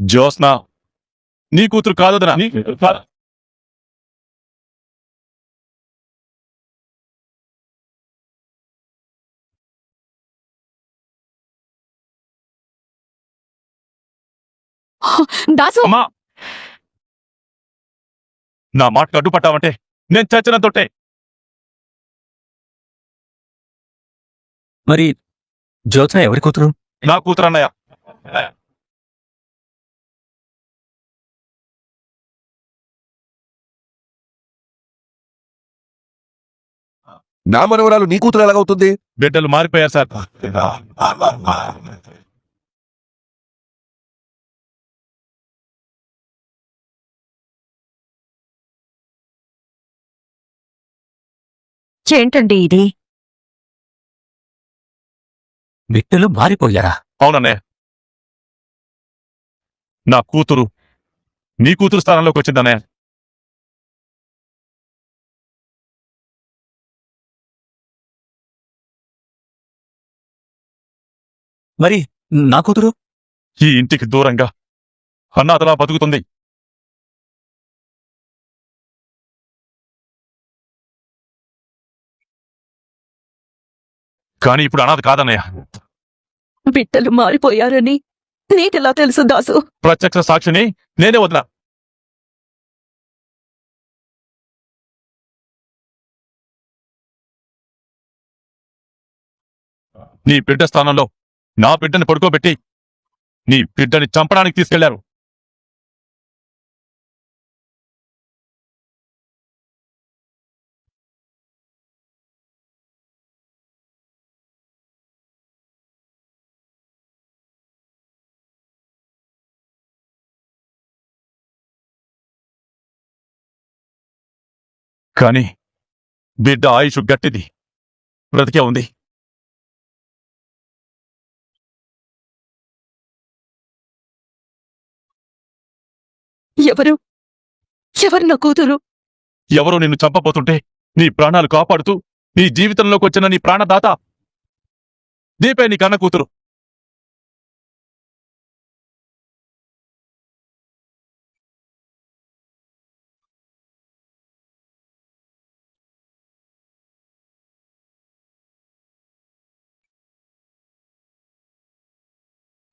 జ్యోత్స్న. నీ కూతురు కాదదనా నీ కూతురు కాదు. దాసు! అమ్మా! నా మాటకు అడ్డుపట్టావంటే నేను చచ్చిన తొట్టే మరి జ్యోత్స్న ఎవరి కూతురు? నా కూతురు అన్నయ్య నా మనవరాలు నీ కూతురు ఎలాగవుతుంది? బిడ్డలు మారిపోయారు సార్. ఏంటండి ఇది? బిడ్డలు మారిపోయారా? అవునన్నయ్య. నా కూతురు నీ కూతురు స్థానంలోకి వచ్చిందన్నయ్య. మరి నా కూతురు? ఈ ఇంటికి దూరంగా అన్నాతలా బతుకుతుంది. కానీ ఇప్పుడు అనాథ కాదన్నయ్య. బిడ్డలు మారిపోయారని నీకెలా తెలుసు దాసు? ప్రత్యక్ష సాక్షిని నేనే వదిలా. నీ బిడ్డ స్థానంలో నా బిడ్డని పడుకోబెట్టి నీ బిడ్డని చంపడానికి తీసుకెళ్ళారు. కానీ బిడ్డ ఆయుష్ గట్టిది. బ్రతికే ఉంది. ఎవరు? ఎవరు నా కూతురు? ఎవరో నిన్ను చంపబోతుంటే నీ ప్రాణాలు కాపాడుతూ నీ జీవితంలోకి వచ్చిన నీ ప్రాణదాత దీపే నీ కన్న కూతురు.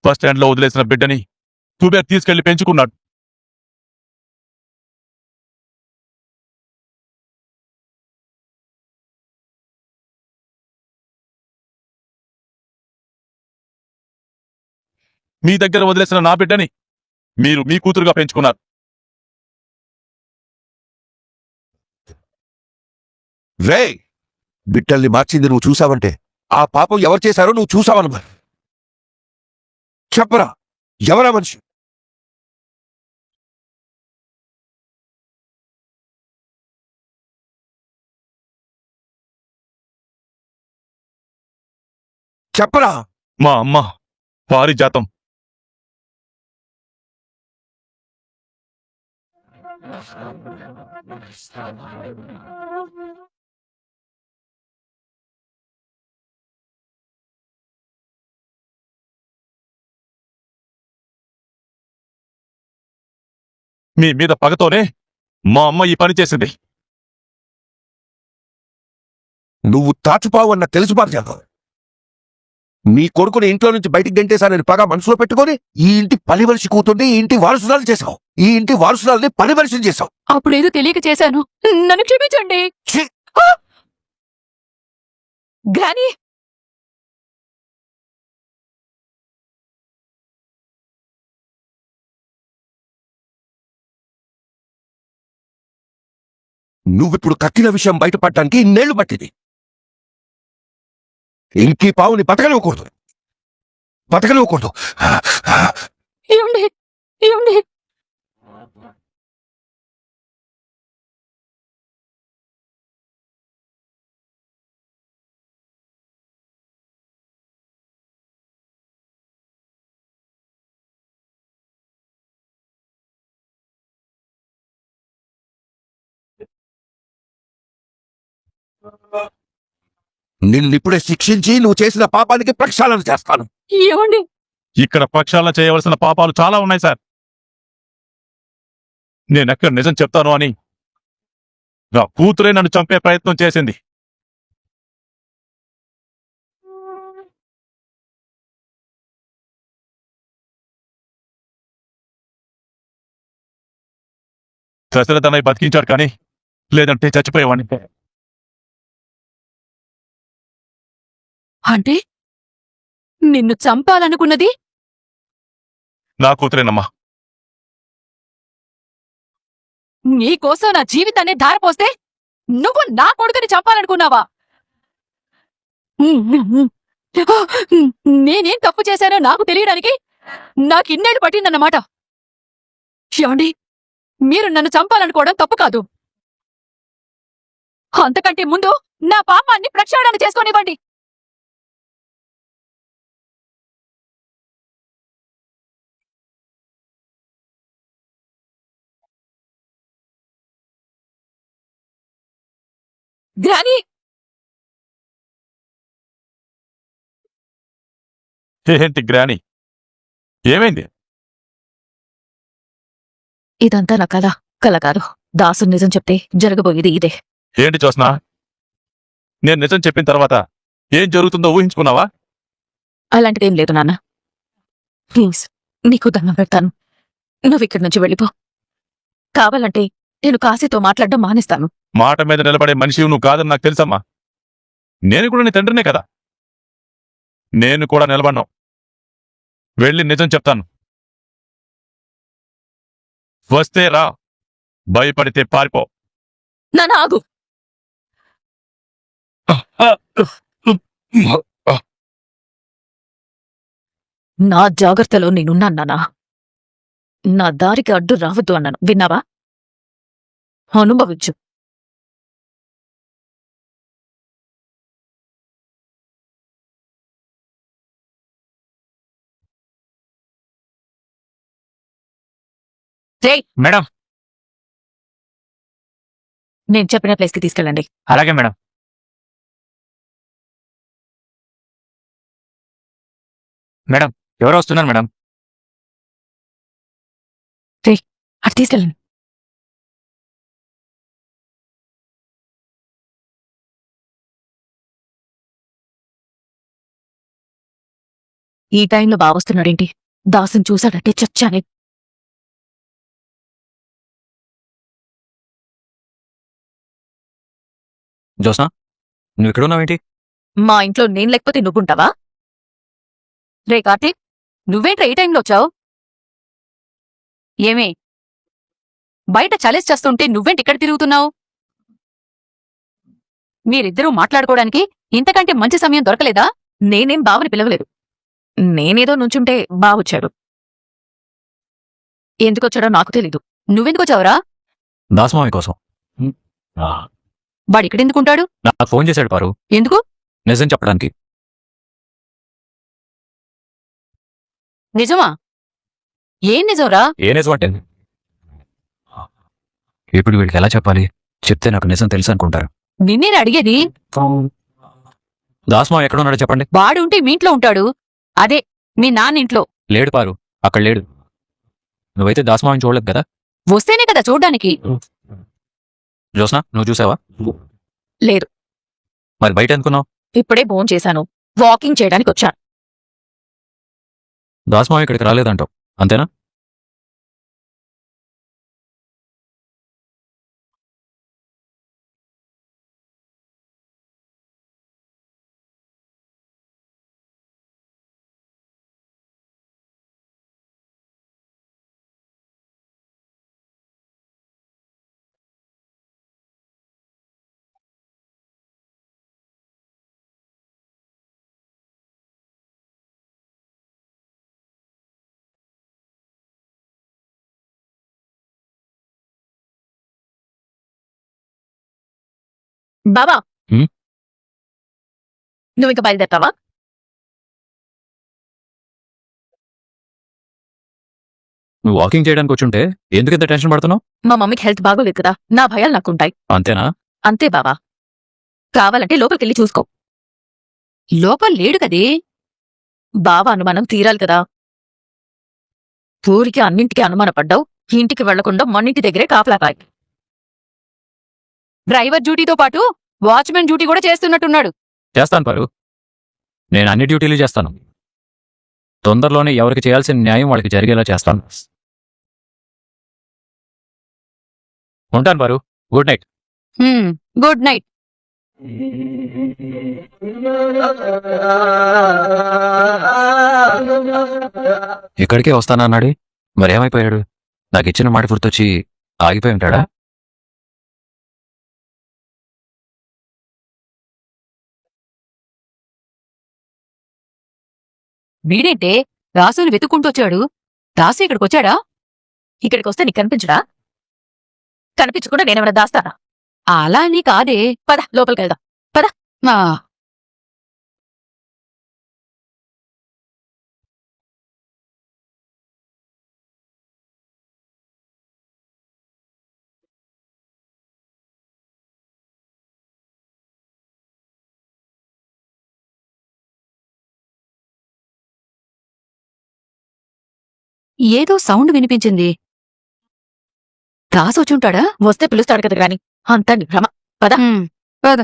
బస్ స్టాండ్లో వదిలేసిన బిడ్డని కుబేర్ తీసుకెళ్ళి పెంచుకున్నాడు. మీ దగ్గర వదిలేసిన నా బిడ్డని మీరు మీ కూతురుగా పెంచుకున్నారు. రే! బిడ్డల్ని మార్చింది నువ్వు చూసావంటే? ఆ పాపం ఎవరు చేశారో నువ్వు చూసావన్నమాట చెప్పరా ఎవరా మనిషి? చెప్పరా? మా అమ్మ పారిజాతం. మీ మీద పగతోనే మా అమ్మ ఈ పని చేసింది. నువ్వు తాచుపావు అన్న తెలుసు పారిజాతం నీ కొడుకుని ఇంట్లో నుంచి బయటికి గంటేశానని పగా మనసులో పెట్టుకొని ఈ ఇంటి పని మనిషి కూతుర్ని ఈ ఇంటి వారసురాలు చేశావు. ఈ ఇంటి వారసురాల్ని పని మనిషిని చేశావు. అప్పుడేదో తెలియక చేశాను. నన్ను క్షమించండి. ఛీ! గ్రాని! నువ్విప్పుడు కక్కిన విషయం బయటపడటానికి ఇన్నేళ్ళు పట్టింది. ఇంకీ పావుని బతకనివ్వకూడదు. బతకనివ్వకూడదు. ఏమండి ఏమండి నిన్నిప్పుడే శిక్షించి నువ్వు చేసిన పాపానికి ప్రక్షాళన చేస్తాను. ఏమండి? ఇక్కడ ప్రక్షాళన చేయవలసిన పాపాలు చాలా ఉన్నాయి సార్. నేనెక్కడ నిజం చెప్తాను అని నా కూతురే నన్ను చంపే ప్రయత్నం చేసింది. దశరథనై బతికించాడు కానీ లేదంటే చచ్చిపోయేవాడిని. అంటే? నిన్ను చంపాలనుకున్నది? నా కూతురేనమ్మా. నీకోసం నా జీవితాన్ని ధారపోస్తే నువ్వు నా కొడుకుని చంపాలనుకున్నావా? నేనేం తప్పు చేశానో నాకు తెలియడానికి నాకు ఇన్నేళ్ళు పట్టిందన్నమాట. ఏమండి మీరు నన్ను చంపాలనుకోవడం తప్పు కాదు. అంతకంటే ముందు నా పాపాన్ని ప్రక్షాళన చేసుకోనివ్వండి. గ్రాని ఏంటి గ్రాని? ఏమైంది? ఇదంతా నా కళ కళ కాదు దాసు నిజం చెప్తే జరగబోయేది ఇదే. ఏంటి చూసినా నేను నిజం చెప్పిన తర్వాత ఏం జరుగుతుందో ఊహించుకున్నావా? అలాంటిదేం లేదు నాన్న. ప్లీజ్ నీకు దండం పెడతాను. నువ్వు ఇక్కడి నుంచి వెళ్ళిపో. కావాలంటే నేను కాశీతో మాట్లాడడం మానేస్తాను. మాట మీద నిలబడే మనిషి నువ్వు కాదని నాకు తెలుసమ్మా. నేను కూడా నీ తండ్రినే కదా. నేను కూడా నిలబడ్ను వెళ్ళి నిజం చెప్తాను. వస్తే రా. భయపడితే పారిపో. ఆగు. నా జాగ్రత్తలో నేనున్నాను నాన్నా నా దారికి అడ్డు రావద్దు అన్నాను. విన్నావా? అనుభవించు. మేడం. నేను చెప్పిన ప్లేస్కి తీసుకెళ్ళండి. అలాగే మేడం. మేడం ఎవరు వస్తున్నారు మేడం. అటు తీసుకెళ్ళండి. ఈ టైంలో బావస్తున్నాడేంటి? దాసుని చూశాడంటే చచ్చానే. జోస్నా నువ్వు మా ఇంట్లో నేను లేకపోతే నువ్వుంటావా? రే కార్తీక్ నువ్వేంట్రా ఈ టైంలో వచ్చావు? ఏమే బయట చలేసి చేస్తుంటే నువ్వేంటి ఇక్కడ తిరుగుతున్నావు? మీరిద్దరూ మాట్లాడుకోవడానికి ఇంతకంటే మంచి సమయం దొరకలేదా? నేనేం బావని పిలవలేదు. నేనేదో నుంచుంటే బావొచ్చాడు ఎందుకొచ్చాడో నాకు తెలీదు. నువ్వెందుకొచ్చావురా? దాసమామి కోసం. వాడిక్కడెందుకుంటాడు? నాకు ఫోన్ చేశాడు పారు. ఎందుకు? నిజం చెప్పడానికి. నిజమా? ఏం నిజంరా? ఏ నిజం అంటే? ఇప్పుడు వీడికి ఎలా చెప్పాలి? చెప్తే నాకు నిజం తెలుసు అనుకుంటారు. నిన్నేనే అడిగేది దాసమావి ఎక్కడ ఉన్నాడో చెప్పండి. వాడు ఉంటే మీ ఇంట్లో ఉంటాడు. అదే మీ నాన్న ఇంట్లో లేడు పారు అక్కడ లేడు. నువ్వైతే దాసమావిని చూడలేదు కదా? వస్తేనే కదా చూడ్డానికి. జోస్నా నువ్వు చూసావా? లేదు మరి బయట అనుకున్నావు ఇప్పుడే ఫోన్ చేశాను. వాకింగ్ చేయడానికి వచ్చాను దాసమావి ఇక్కడికి రాలేదంటావు. అంతేనా? బాబా. హ్మ్? నువ్వు ఇంకా బయలుదేరతావా? నువ్వు వాకింగ్ చేయడానికి వచ్చుంటే ఎందుకు ఇంత టెన్షన్ పడుతున్నావు? మా మమ్మీకి హెల్త్ బాగోలేదు కదా నా భయాలు నాకుంటాయి. అంతేనా? అంతే బావా. కావాలంటే లోపలికెళ్ళి చూసుకో. లోపల లేడు కదే. బావ అనుమానం తీరాలి కదా. ఊరికి అన్నింటికి అనుమానపడ్డావు ఇంటికి వెళ్ళకుండా మన్నింటి దగ్గరే కాపలా కాయి. డ్రైవర్ డ్యూటీతో పాటు వాచ్మెన్ డ్యూటీ కూడా చేస్తున్నట్టున్నాడు. చేస్తాను పరు. నేను అన్ని డ్యూటీలు చేస్తాను. తొందరలోనే ఎవరికి చేయాల్సిన న్యాయం వాళ్ళకి జరిగేలా చేస్తాను. ఉంటాను పరు. Good night. Hmm, good night. ఇక్కడికే వస్తానన్నాడు. మరేమైపోయాడు? నాకు ఇచ్చిన మాట గుర్తొచ్చి ఆగిపోయి ఉంటాడా? వీడేంటే రాసుని వెతుక్కుంటూ వచ్చాడు ఇక్కడికొచ్చాడా? ఇక్కడికి వచ్చాడా ఇక్కడికి వస్తే నీకు కనిపించడా? కనిపించకుండా నేనేమైనా దాస్తానా? అలా అని కాదే. పద లోపలికి వెళ్దాం మా ఏదో సౌండ్ వినిపించింది. రాసు వచ్చుంటాడా? వస్తే పిలుస్తాడు కదా గాని అంతా భ్రమ హ్మ్, పద.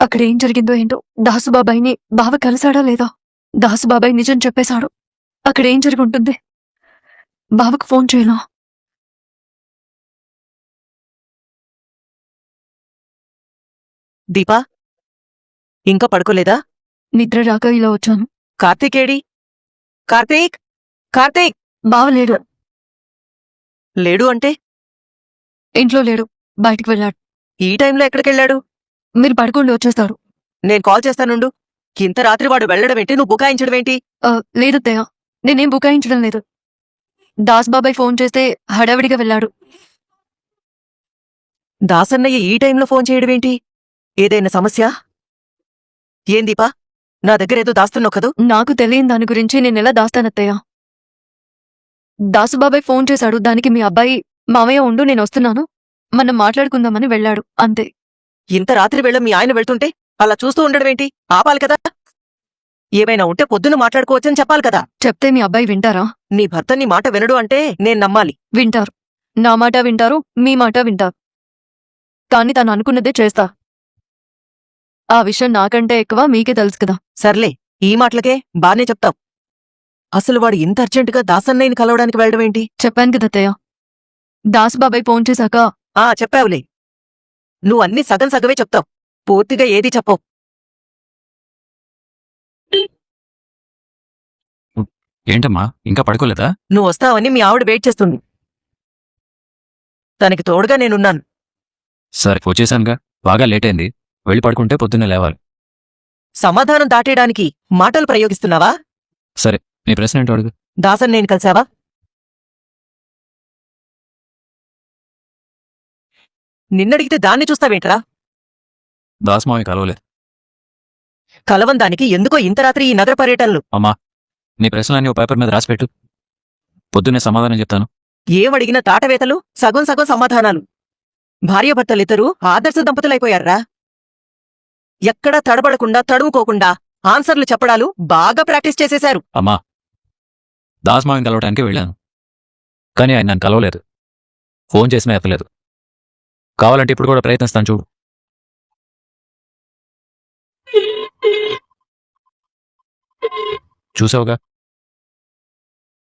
అక్కడ జరిగిందో ఏంటో దాసుబాబాయిని బావ కలిశాడా లేదా? దాసుబాబాయ్ నిజం చెప్పేశాడు. అక్కడ ఏం జరిగి ఉంటుంది? బావకు ఫోన్ చేయనా? దీపా? ఇంకా పడుకోలేదా? నిద్ర రాక ఇలా వచ్చాను. కార్తీకేడి? కార్తీక్? కార్తీక్? బావ లేడు. లేడు అంటే? ఇంట్లో లేడు. బయటికి వెళ్ళాడు. ఈ టైంలో ఎక్కడికెళ్ళాడు? మీరు పడుకోండి వచ్చేస్తాడు నేను కాల్ చేస్తానుండు. ఇంత రాత్రి వాడు వెళ్ళడం ఏంటి? నువ్వు బుకాయించడం ఏంటి? లేదు తయ్య నేనేం బుకాయించడం లేదు. దాస్ బాబాయ్ ఫోన్ చేస్తే హడావిడిగా వెళ్ళాడు. దాసన్నయ్య ఈ టైంలో ఫోన్ చేయడం ఏంటి? ఏదైనా సమస్య? ఏం దీపా? నా దగ్గర ఏదో దాస్తున్నావు కదూ? నాకు తెలియని దాని గురించి నేను ఎలా దాస్తానత్తయ్య? దాసుబాబాయ్ ఫోన్ చేశాడు దానికి మీ అబ్బాయి మామయ్య ఉండు నేను వస్తున్నాను. మనం మాట్లాడుకుందామని వెళ్ళాడు అంతే. ఇంత రాత్రి వేళ మీ ఆయన వెళ్తుంటే అలా చూస్తూ ఉండడం ఏంటి? ఆపాలి కదా? ఏమైనా ఉంటే పొద్దున మాట్లాడుకోవచ్చని చెప్పాలి కదా? చెప్తే మీ అబ్బాయి వింటారా? నీ భర్త నీ మాట వినడు అంటే నేను నమ్మాలి. వింటారు. నా మాట వింటారు మీ మాట వింటారు. కానీ తను అనుకున్నదే చేస్తా. ఆ విషయం నాకంటే ఎక్కువ మీకే తెలుసు కదా. సర్లే ఈ మాటలకే బానే చెప్తావు. అసలు వాడు ఇంత అర్జెంటుగా దాసన్నయ్యని కలవడానికి వెళ్ళడం ఏంటి చెప్పాను కదా అత్తయ్య. దాసుబాబాయ్ ఫోన్ చేశాక ఆ చెప్పావులే. నువ్వు అన్ని సగం సగమే చెప్తావు. పూర్తిగా ఏది చెప్పవు. ఏంటమ్మా ఇంకా పడుకోలేదా? నువ్వు వస్తావని మీ ఆవిడ వెయిట్ చేస్తుంది. తనకి తోడుగా నేనున్నాను. సరే వచ్చేసానుగా. బాగా లేట్ అయింది. వెళ్ళి పడుకుంటే పొద్దున్నే లేవాలి. సమాధానం దాటేయడానికి మాటలు ప్రయోగిస్తున్నావా? సరే నీ ప్రశ్న ఏంటో అడుగు. దాసన్ నేను కలిసావా? నిన్నడిగితే దాన్ని చూస్తావేంట్రా? దాస్మావి కలవలేదు. కలవం దానికి ఎందుకో ఇంత రాత్రి ఈ నగర పర్యటనలు. అమ్మా నీ ప్రశ్నలన్నీ ఓ పేపర్ మీద రాసిపెట్టు పొద్దున్నే సమాధానం చెప్తాను. ఏమడిగిన తాటవేతలు? సగం సగం సమాధానాలు. భార్యాభర్తలిద్దరూ ఆదర్శ దంపతులైపోయారా? ఎక్కడా తడబడకుండా తడువుకోకుండా ఆన్సర్లు చెప్పడాలు బాగా ప్రాక్టీస్ చేసేశారు. అమ్మా దాస్మావిని కలవడానికి వెళ్ళాను. కానీ ఆయన నన్ను కలవలేదు. ఫోన్ చేసినా ఎత్తలేదు. కావాలంటే ఇప్పుడు కూడా ప్రయత్నిస్తాను చూడు. చూసావుగా?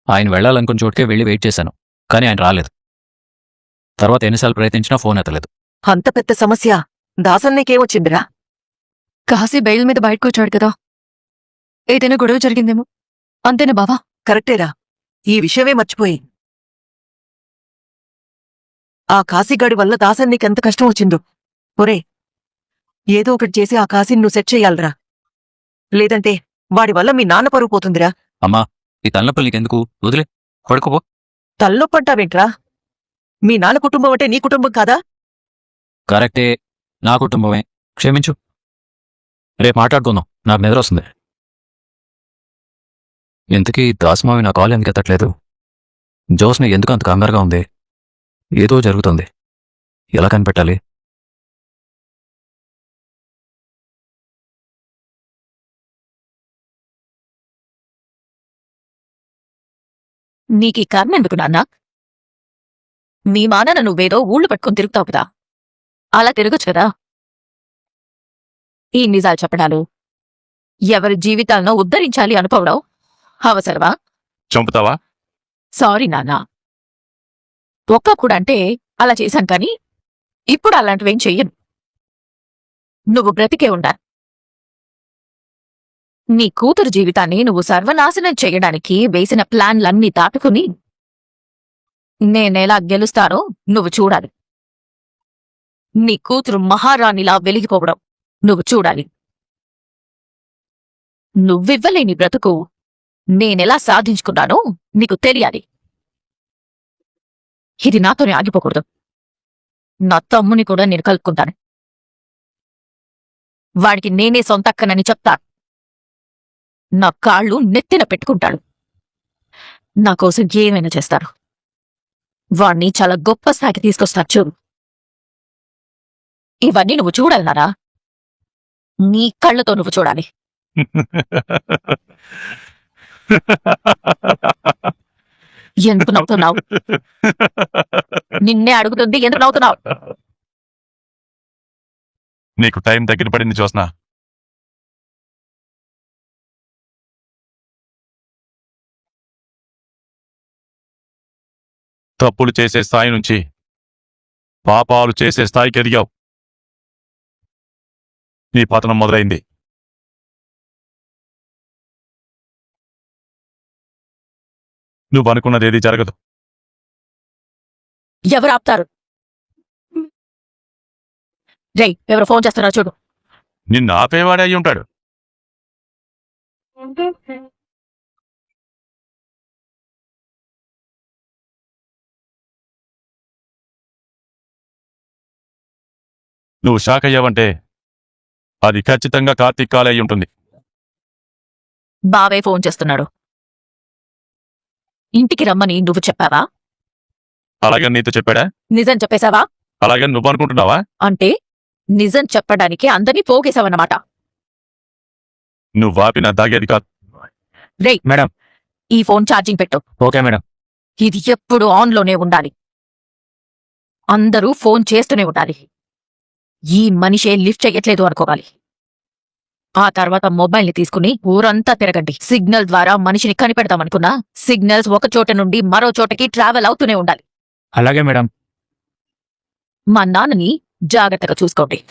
ఆయన వెళ్ళాలనుకున్న చోటుకే వెళ్ళి వెయిట్ చేశాను కానీ ఆయన రాలేదు. తర్వాత ఎన్నిసార్లు ప్రయత్నించినా ఫోన్ ఎత్తలేదు. అంత పెద్ద సమస్య. దాసన్నకేమొచ్చిందిరా కాశీ బయలు మీద బయటకు వచ్చాడు కదా. ఏదైనా గొడవ జరిగిందేమో? అంతేనా బావా? కరెక్టేరా. ఈ విషయమే మర్చిపోయి. ఆ కాశీగాడి వల్ల దాసన్ నీకెంత కష్టం వచ్చిందో. ఒరే ఏదో ఒకటి చేసి ఆ కాశీని నువ్వు సెట్ చెయ్యాలరా లేదంటే వాడి వల్ల మీ నాన్న పరువు పోతుందిరా. అమ్మా ఈ తలనొప్పులు నీకెందుకు? వదిలే పడుకోపో. తల్లొప్పంటావేంట్రా మీ నాన్న కుటుంబం అంటే నీ కుటుంబం కాదా? కరెక్టే నా కుటుంబమే. క్షమించు. రేపు మాట్లాడుకుందాం. నాకు నిద్ర వస్తుంది. ఎందుకీ దాస్మావి నా కాల్ ఎందుకు ఎత్తట్లేదు? జోస్ని ఎందుకు అంత కంగారుగా ఉంది? ఏదో జరుగుతుంది. ఎలా కనిపెట్టాలి? నీకు ఈ ఎందుకు నాన్న? మీ మానన నువ్వేదో ఊళ్ళు పట్టుకుని తిరుగుతావు కదా. అలా తిరగచ్చు కదా? ఈ నిజాలు చెప్పడాలు. ఎవరి జీవితాలను ఉద్ధరించాలి అనుకోవడం అవసరమా? చంపుతావా? సారీ నాన్న. ఒక్కప్పుడు అంటే అలా చేశాను కానీ ఇప్పుడు అలాంటివేం చెయ్యను. నువ్వు బ్రతికే ఉండా. నీ కూతురు జీవితాన్ని నువ్వు సర్వనాశనం చేయడానికి వేసిన ప్లాన్లన్నీ దాటుకుని నేనెలా గెలుస్తానో నువ్వు చూడాలి. నీ కూతురు మహారాణిలా వెలిగిపోవడం. నువ్వు చూడాలి. నువ్వివ్వలేని బ్రతుకు నేనెలా సాధించుకున్నానో నీకు తెలియాలి. ఇది నాతోనే ఆగిపోకూడదు. నా తమ్ముని కూడా నేను కలుపుకుంటాను. వాడికి నేనే సొంతక్కనని చెప్తా. నా కాళ్ళు నెత్తిన పెట్టుకుంటాడు. నా కోసం ఏమైనా చేస్తారు? వాణ్ణి చాలా గొప్ప స్థాయికి తీసుకొస్తారు చూడు. ఇవన్నీ నువ్వు చూడాలన్నారా? నీ కళ్ళతో నువ్వు చూడాలి. ఎందుకు నవ్వుతున్నావు? నిన్నే అడుగుతుంది ఎందుకు నవ్వుతున్నావు? నీకు టైం దగ్గర పడింది చూసిన తప్పులు చేసే స్థాయి నుంచి పాపాలు చేసే స్థాయికి ఎదిగావు. నీ పతనం మొదలైంది. నువ్వు అనుకున్నది ఏది జరగదు. ఎవరు ఆపుతారు? రేయ్ ఎవరు ఫోన్ చేస్తున్నారో చూడు. నిన్ను ఆపేవాడే అయి ఉంటాడు. నువ్వు షాక్ అయ్యావంటే అది ఖచ్చితంగా కార్తీక్ కాలే అయి ఉంటుంది. బావే ఫోన్ చేస్తున్నాడు. ఇంటికి రమ్మని నువ్వు చెప్పావా? అలాగని నీతో చెప్పాడా? నిజం చెప్పేశావా? అలాగని నువ్వు అనుకుంటున్నావా అంటే నిజం చెప్పడానికి అందరినీ పోగేశావన్నమాట. నువ్వు ఆపిన దాగేది కాదు. రేయ్ మేడం. ఈ ఫోన్ ఛార్జింగ్ పెట్టు. Okay madam. ఇది ఎప్పుడు ఆన్లోనే ఉండాలి. అందరూ ఫోన్ చేస్తూనే ఉండాలి. ఈ మనిషే లిఫ్ట్ చెయ్యట్లేదు అనుకోవాలి. ఆ తర్వాత మొబైల్ని తీసుకుని ఊరంతా తిరగండి. సిగ్నల్ ద్వారా మనిషిని కనిపెడతామనుకున్నా సిగ్నల్స్ ఒక చోట నుండి మరో చోటకి ట్రావెల్ అవుతూనే ఉండాలి. అలాగే మేడం. మా నాన్నని జాగ్రత్తగా చూసుకోండి.